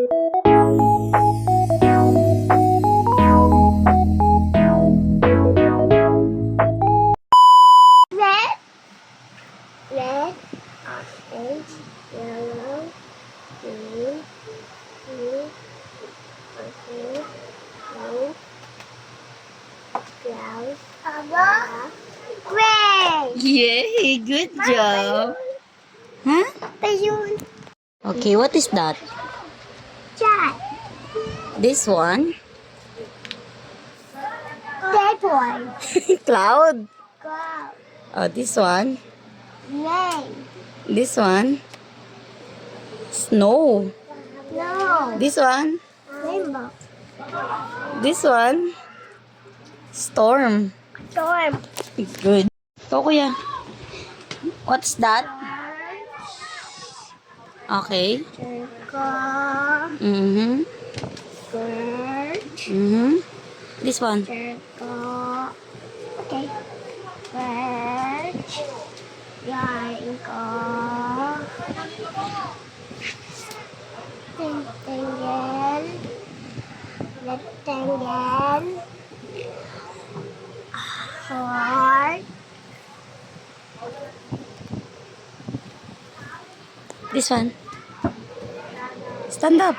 Red, red, orange, yellow, green, blue, purple, blue, brown, black, gray. Yay! Good job! Huh? Balloon, Okay, what is that? This one? that one, Cloud. cloud, Oh, this one? rain, This one? Snow. no, This one? rainbow, This one? Storm. storm, Good. Ikaw, kuya. What's that? Okay. Mm-hmm. Bird, Mm-hmm. This one. circle, okay, bird, triangle, rectangle, rectangle, heart, This one. Stand up.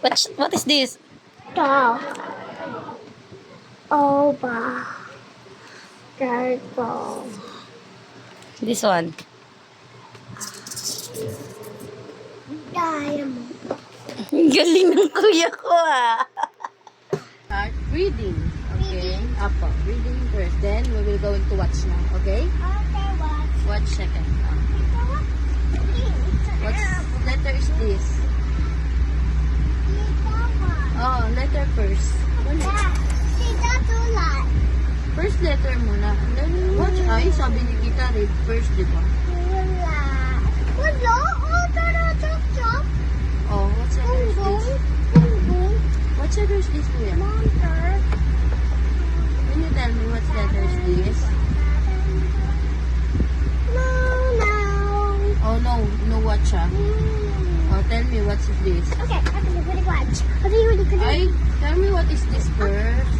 What, what is this? Dog, over, circle, This one. diamond, Galing ng kuya ko ah. Start reading. Okay. Apo. Reading first. Then we will go into watch now. Okay? okay, what? Watch second. Ah. Oh, letter first. First letter muna. Then watch. Ay, sabi ni Kita, read first, di ba? Oh, what letter is this? What letter is this, kuya? Can you tell me what letter is this? Oh, no. No watch ah. Oh, tell me what's this? Okay, I'm watch. You really gonna Ay, tell me what is this first?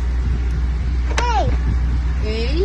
Hey, A?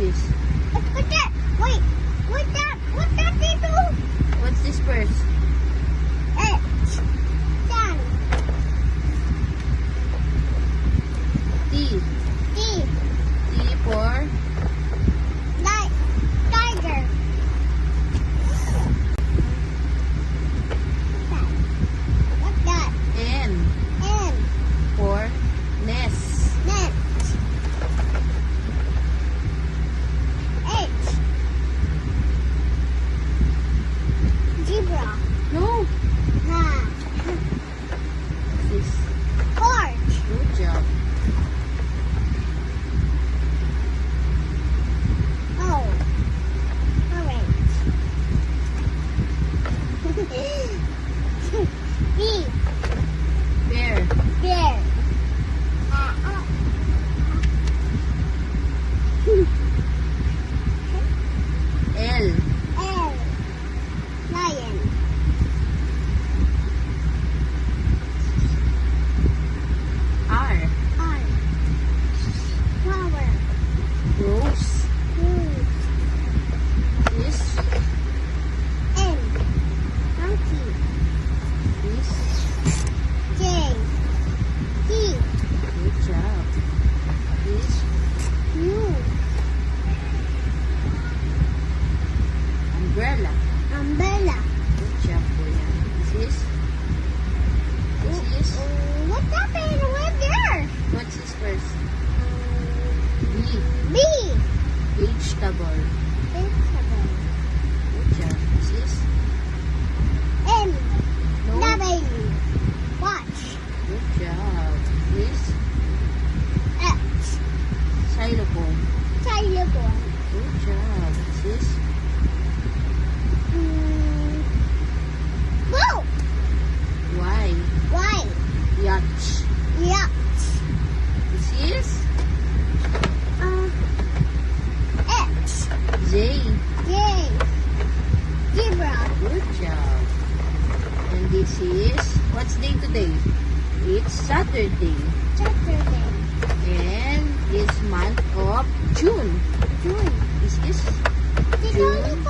здесь. J. J. Zebra. Good job. And this is? What's day today? It's Saturday. Saturday. And it's month of June. June. This is? Did June.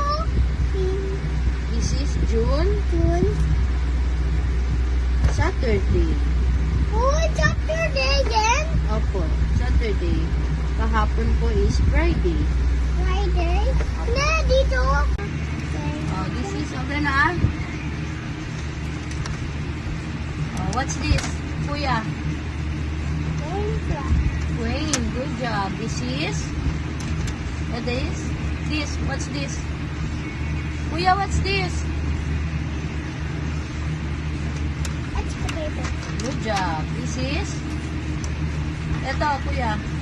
This is June. June. Saturday. Oh, Saturday again. Opo, Saturday. Kahapon po is Friday. Friday. Na, dito. Oh, this is, okay na. Oh, what's this? Kuya. Wayne, good job. This is? What is? This, what's this? Kuya, what's this? Excavator. Good job. This is? Ito, kuya.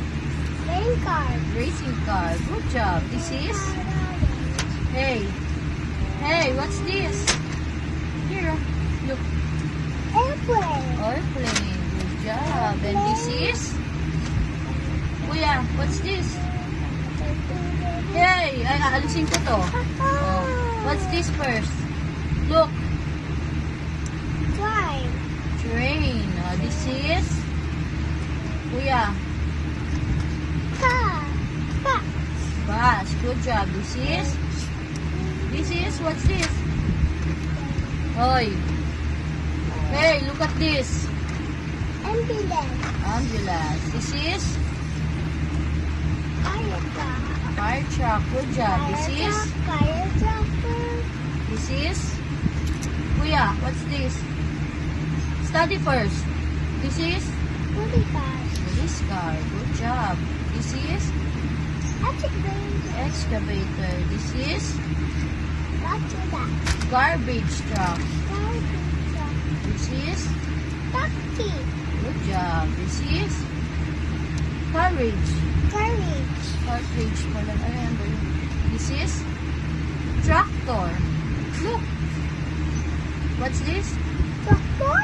Rain car. Racing car. Good job. This is? Hey. Hey, what's this? Here. Look. Airplane. Airplane. Good job. And this is? Kuya, what's this? Hey! Ay, aalisin ko to. Oh. What's this first? Look. Drive. Train. Oh, this is? Kuya. Car. Bus. Bus. Good job. This is? This is? What's this? Hoy. Hey, look at this. Ambulance. Ambulance. This is? Fire truck. Fire truck. Good job. This is? truck. Fire trucker. This is? Kuya, what's this? Study first. This is? Police car. Police car. Good job. This is? Excavator. Excavator. This is? Garbage truck. Garbage truck. This is? Taxi. Good job. This is? Carriage. Carriage. Cartridge pala. Ayan ba yun? This is? Tractor. Look. What's this? Tractor.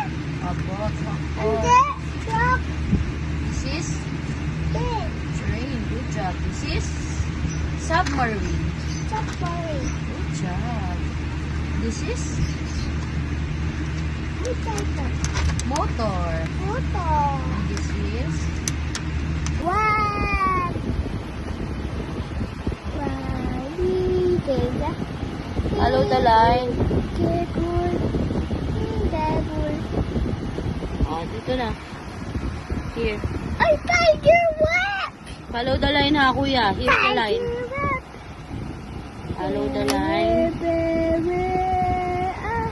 Apo, And tractor. then truck. This is? Good job. This is? Submarine. submarine. Good job. This is? Motor. Motor. And this is? One. Data. Follow the line. Careful. Careful. Oh, dito na. Here. Ay, tiger! Follow the line ha, kuya. Here's the line. Follow the line. Ah.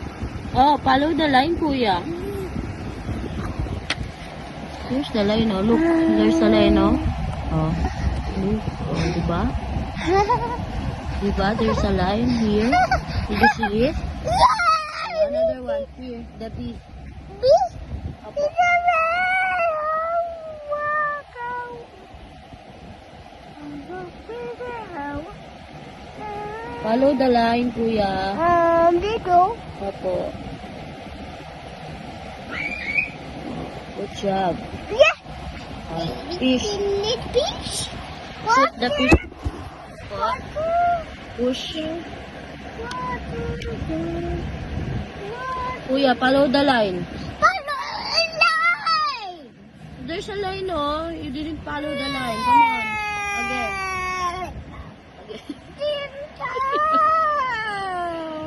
Oh, follow the line, kuya. Here's the line, oh. Look, there's the line, oh. Oh. Look. Oh, diba? Diba? There's a line here. Did you see it? Another one. Here. The B. Bee? Opo. It's a red! Wow! Follow the line, kuya. Um, dito. Opo. Good job. Yeah! Ah, fish. Fish? Set the fish. Water. Push. Kuya, follow the line. Follow the line! There's a line, oh. You didn't follow the line. Come on. Again. Again.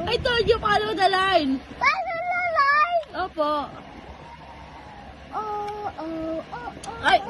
I told you follow the line. Follow the line! Opo. Oh, oh, oh, oh. Ay!